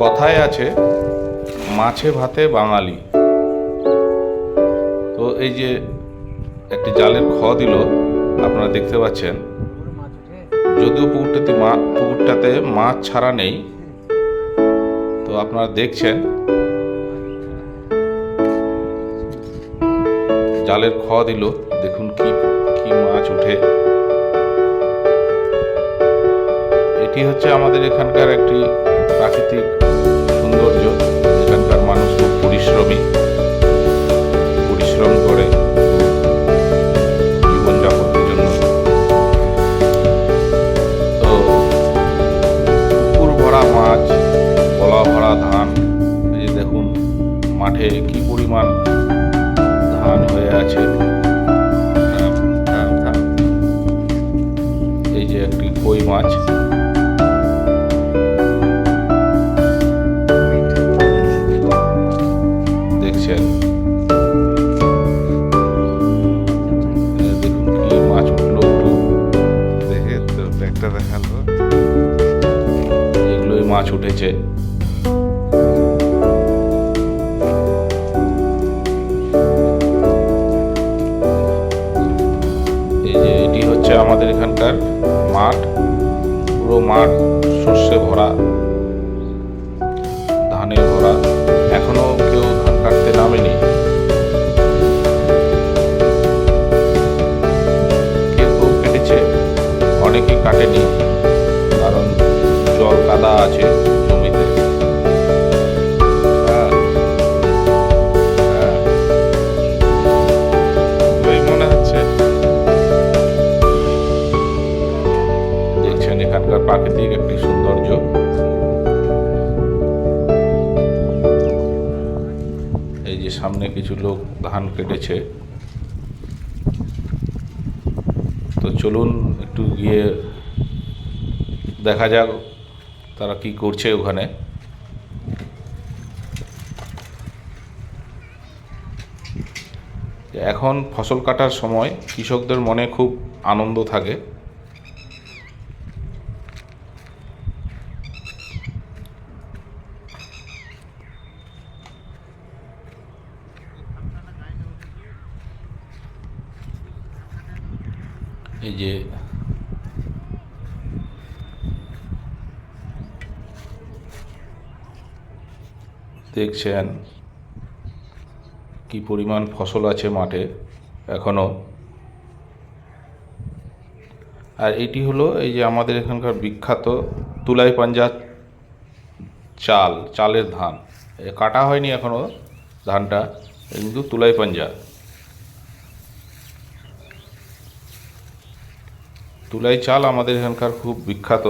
কথায় আছে, মাছে ভাতে বাঙালি। তো এই যে একটি জালের খ দিল, আপনারা দেখতে পাচ্ছেন। যদিও পুকুরটাতে মা, পুকুরটাতে মাছ ছাড়া নেই, তো আপনারা দেখছেন। জালের খ দিল, দেখুন কি কি মাছ উঠে এটি হচ্ছে আমাদের এখানকার একটি প্রাকৃতিক সৌন্দর্য এখানকার মানুষ খুব পরিশ্রমী। পরিশ্রম করে জীবনযাপনের জন্য। তো পুকুর ভরা মাছ কলা ভরা ধান, এই দেখুন, মাঠে কি পরিমাণ ধান হয়ে আছে। এই যে একটি কই মাছ। মাছ উঠেছে। এই এটি হচ্ছে আমাদের এখানকার মাঠ, পুরো মাঠ শস্যে ভরা ধানে ভরা। এখনও কেউ ধান কাটতে নামেনি। কেউ কেউ কেটেছে, অনেকেই কাটেনি। আছে জমিতে হ্যাঁ। হ্যাঁ। মনে হচ্ছে। দেখছেন এখানকার প্রাকৃতিক একটি সৌন্দর্য। এই যে সামনে কিছু লোক ধান কেটেছে। তো চলুন একটু গিয়ে দেখা যাক তারা কি করছে ওখানে? এখন ফসল কাটার সময় কৃষকদের মনে খুব আনন্দ থাকে। এই যে দেখছেন কি পরিমাণ ফসল আছে মাঠে এখনও। আর এটি হলো এই যে আমাদের এখানকার বিখ্যাত তুলাই পাঞ্জা চাল, চালের ধান। কাটা হয়নি এখনও ধানটা কিন্তু তুলাই পাঞ্জা। তুলাই চাল আমাদের এখানকার খুব বিখ্যাত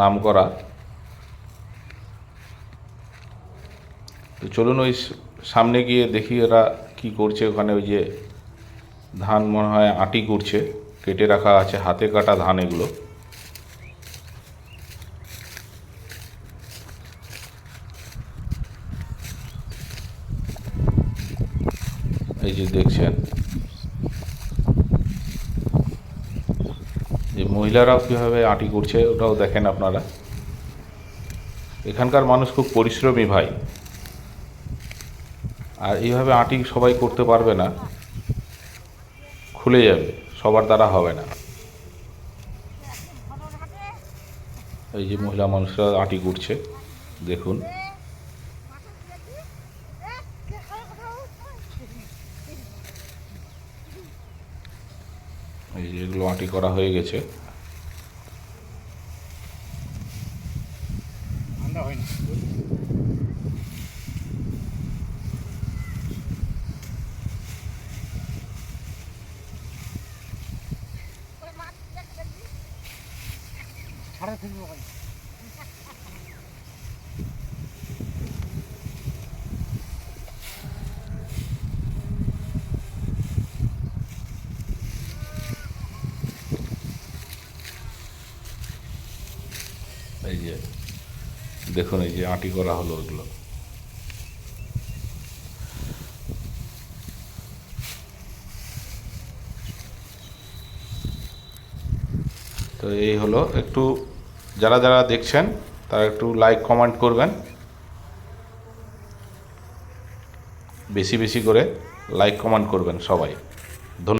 নামকরা। তো চলুন ওই সামনে গিয়ে দেখি এরা কি করছে। ওখানে ওই যে ধান মনে হয় আটি করছে, কেটে রাখা আছে, হাতে কাটা ধান এগুলো। এই যে দেখছেন, যে মহিলারাও কীভাবে আটি করছে ওটাও দেখেন আপনারা। এখানকার মানুষ খুব পরিশ্রমী ভাই। আর এইভাবে আটি সবাই করতে পারবে না, খুলে যাবে, সবার দ্বারা হবে না। এই যে মহিলা মানুষরা আটি করছে, দেখুন। এই যে এগুলো আটি করা হয়ে গেছে। এই যে দেখুন এই যে আটি করা হলো ওগুলো। তো এই হলো একটু যারা যারা দেখছেন, তারা একটু লাইক কমেন্ট করবেন। বেশি বেশি করে লাইক কমেন্ট করবেন সবাই।